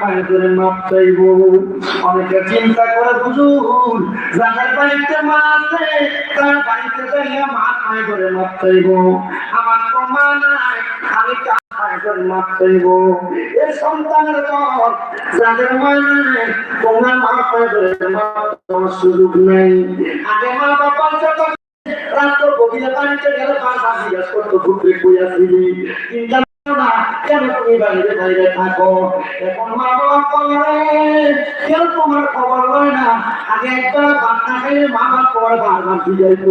পায়ে ধরে মাপ যাদের মা আছে মা পায়ে ধরে সুযোগ নেই। আগে মা বাবার যত, রাত্র গভীরে পানিতে গেলে বারবার জিজ্ঞেস করতো ঘুরতে কইয়াছিলি চিন্তা করো না কেন তুমি বাইরে বাইরে থাকো এখন মা বাবা খবরে কেউ তোমার খবর লয় না আগে একটা বাচ্চা খাইলে মা বাবা পরে বারবার জিজ্ঞাসা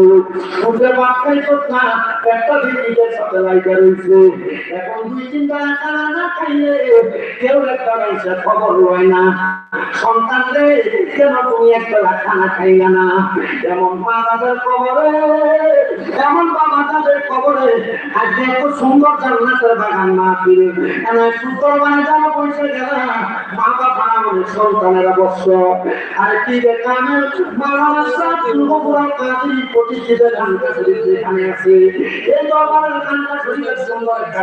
উঠে ভাত খাইতো না একটা দিন নিজের সাথে লাইকা রয়েছে এখন দুই তিনটা খানা না খাইলে কেউ একটা রয়েছে খবর লয় না সন্তান রে কেন তুমি একটা খানা খাইলে না যেমন মা বাবার খবরে এমন বাবা খবরে আজকে এত সুন্দর জান্নাতের বাগান মা ফিরে এমন সুন্দর মানে যারা পয়সা গেল মা বাবা আমাদের সন্তানেরা বর্ষ আর কি দেখানো মা বাবার সাথ পূর্বপুরা কাজী প্রতিষ্ঠিত খানকা শরীফ যেখানে আছে। এই দরবারের সুন্দর একটা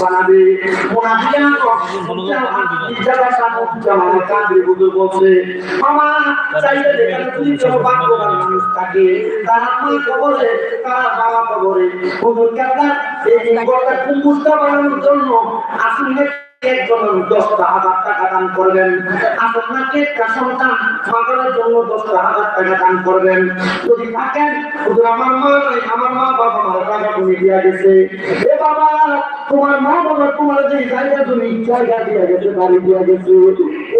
বানাবে। বলছে মামা চাইলে যেখানে তুমি কেউ ভাগ্যবান মানুষ থাকে তারা তুই খবরে তারা খবরে হুজুর কাকা এই জিনিসটা কুম্ভটা বানানোর জন্য আসলে আমার মা বাবা আমার এ বাবা, তোমার মা বাবা তোমার যে জায়গা তুমি জায়গা দিয়া গেছে বাড়ি দিয়া গেছে